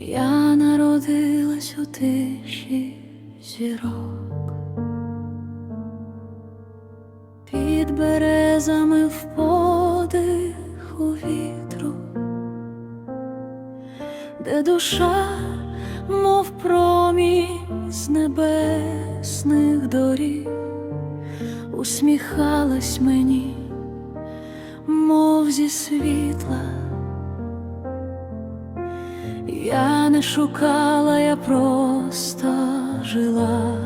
Я народилась у тиші зірок, під березами в подиху вітру, де душа, мов промінь з небесних доріг, усміхалась мені, мов зі світла. Не шукала, я просто жила,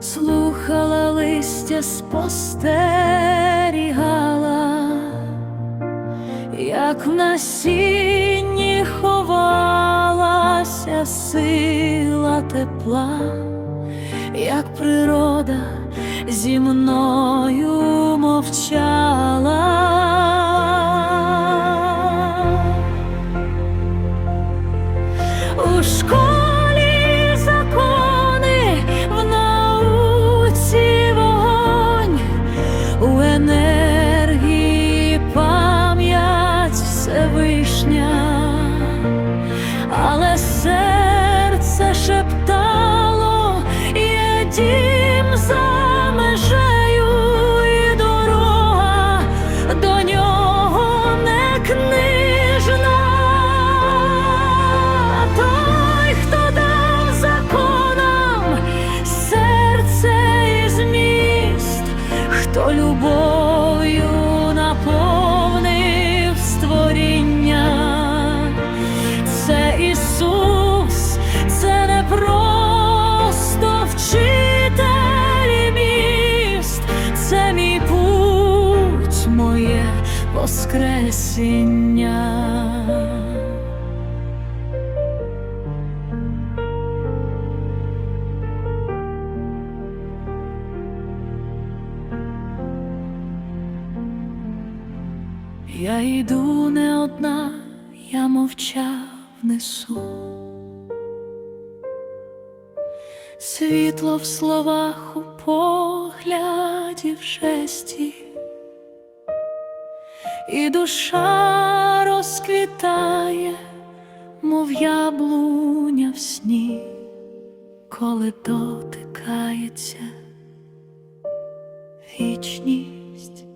слухала листя, спостерігала, як в насінні ховалася сила тепла, як природа зі мною мовчала. worship. Воскресіння. Я йду не одна, я мовчав несу. Світло в словах у погляді в жесті, і душа розквітає, мов яблуня в сні, коли дотикається вічність.